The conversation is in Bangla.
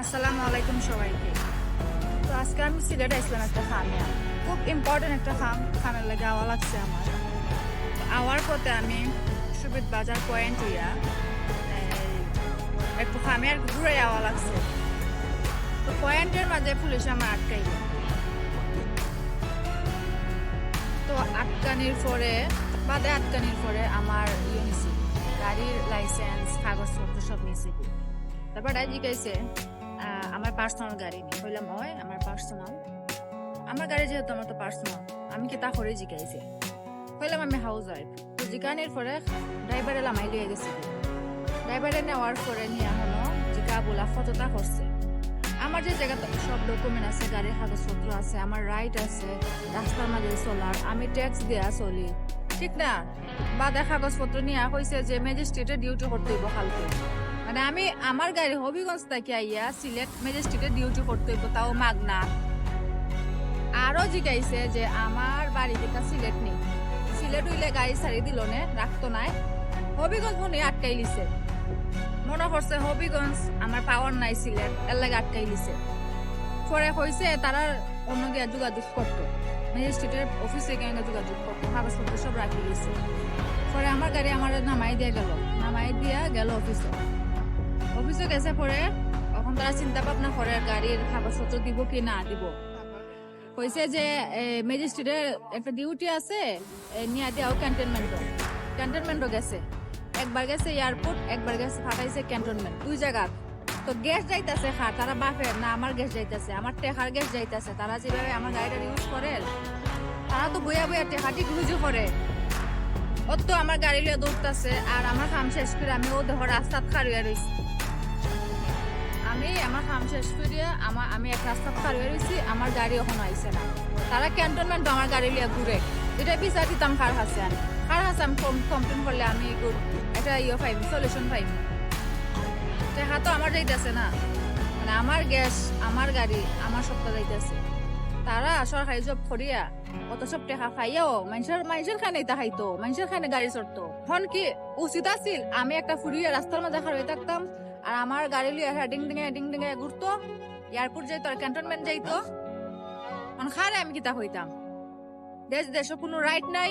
আসসালামু আলাইকুম সবাইকে। তো আজকে আমি সিলেটে আসলাম একটা খামে। খুব ইম্পর্টেন্ট একটা খাম খামের লাগে আওয়া লাগছে আমার। আওয়ার পথে আমি সুবিধ বাজার পয়েন্ট হইয়া একটু খামে আর ঘুরে আওয়া লাগছে। তো পয়েন্টের মাঝে পুলিশ আমার আটকাই তো আটকানির পরে বাদে আটকানির পরে আমার ইয়ে নিছি গাড়ির লাইসেন্স কাগজপত্র সব নিছি। তারপর জিজ্ঞাসে আহ, আমার পার্সোনাল গাড়ি নেই বললাম ওই আমার পার্সোনাল আমার গাড়ি যেহেতু আমার তো পার্সোনাল আমি কি তা করে জিজ্ঞাসে বললাম আমি হাউস ওয়াইফ তো জিজ্ঞানির পরে ড্রাইভারে লামাই লিয়ে গেছি ড্রাইভারে নেওয়ার পরে নিয়ে হলো জিজ্ঞা বলা ফটোটা করছে? আমার যে জায়গাতে সব ডকুমেন্ট আছে, গাড়ির কাগজপত্র আছে, আমার রাইট আছে, রাস্তার মাঝে চলার আমি ট্যাক্স দেয়া চলি। ঠিক না? বাদে কাগজপত্র নিয়ে কইছে যে ম্যাজিস্ট্রেটে ডিউটি করতে হইব কালকে। মানে আমি আমার গাড়ি হবিগঞ্জ থেকে আইয়া সিলেট ম্যাজিস্ট্রেটে ডিউটি করতে হইব, তাও মাগনা। আরও জিগাইছে যে আমার বাড়ি যেটা সিলেট নেই। সিলেট হইলে গাড়ি ছাড়ি দিল নে, রাখতো নাই। হবিগঞ্জ মনে আটকাই লিছে। মনে করছে হবিগঞ্জ আমার পাওয়ার নাই সিলেট, এর লাগে আটকাই লিছে। পরে কইছে তারা অন্য গিয়া যোগাযোগ করতো। ম্যাজিস্ট্রেটের অফিসে গিয়ে যোগাযোগ করতো, কাগজপত্র সব রাখি গেছে পরে আমার গাড়ি আমার নামাই দিয়ে গেল, নামাই দিয়া গেল অফিসে। অফিসে গেছে পরে এখন তারা চিন্তা ভাবনা করে গাড়ির কাগজপত্র দিব কি না দিব। কইছে যে ম্যাজিস্ট্রেটের একটা ডিউটি আছে নিয়া দিয়াও ক্যান্টনমেন্ট ক্যান্টনমেন্টও গেছে। একবার গেছে এয়ারপোর্ট একবার গেছে ফাটাইছে ক্যান্টনমেন্ট দুই জায়গা তো গ্যাস যাইতাছে খা তারা বাফের না আমার গ্যাস যাইতাছে আমার টেকার গ্যাস যাইতাছে তারা যেভাবে আমার গাড়িটা ইউজ করে তারা তো বইয়া বইয়া টেকাটি রুজু করে ও তো আমার গাড়ি লিয়ে দৌড়তাছে আর আমার কাম শেষ করে আমি ও দেহ রাস্তাত খাড়িয়ে রয়েছি আমি আমার কাম শেষ করে আমার আমি এক রাস্তাত খাড়িয়ে রয়েছি, আমার গাড়ি এখনও আইছে না। তারা ক্যান্টনমেন্ট আমার গাড়ি লিয়ে ঘুরে। এটা বিচার দিতাম কার কাছে আমি কার কাছে আমি কমপ্লেন করলে আমি একটা ইয়ে পাইব সলিউশন পাইব দেখা তো আমার যাইতেছে না। মানে আমার গ্যাস, আমার গাড়ি, আমার সবটা যাইতেছে। তারা সরকারি জব করিয়া অত সব টেকা খাইয়াও মানুষের মানুষের খানে এটা খাইতো মানুষের খানে গাড়ি চড়তো। এখন কি, উচিত আছিল, আমি একটা ফুরিয়ে রাস্তার মাঝে খাড়ি থাকতাম আর আমার গাড়ি লিয়ে ডিং ডিঙে ডিং ডিঙে ঘুরতো। এয়ারপোর্ট যাইতো আর ক্যান্টনমেন্ট যাইতো। মানে খারে আমি কিতা হইতাম? দেশ দেশে কোনো রাইট নাই।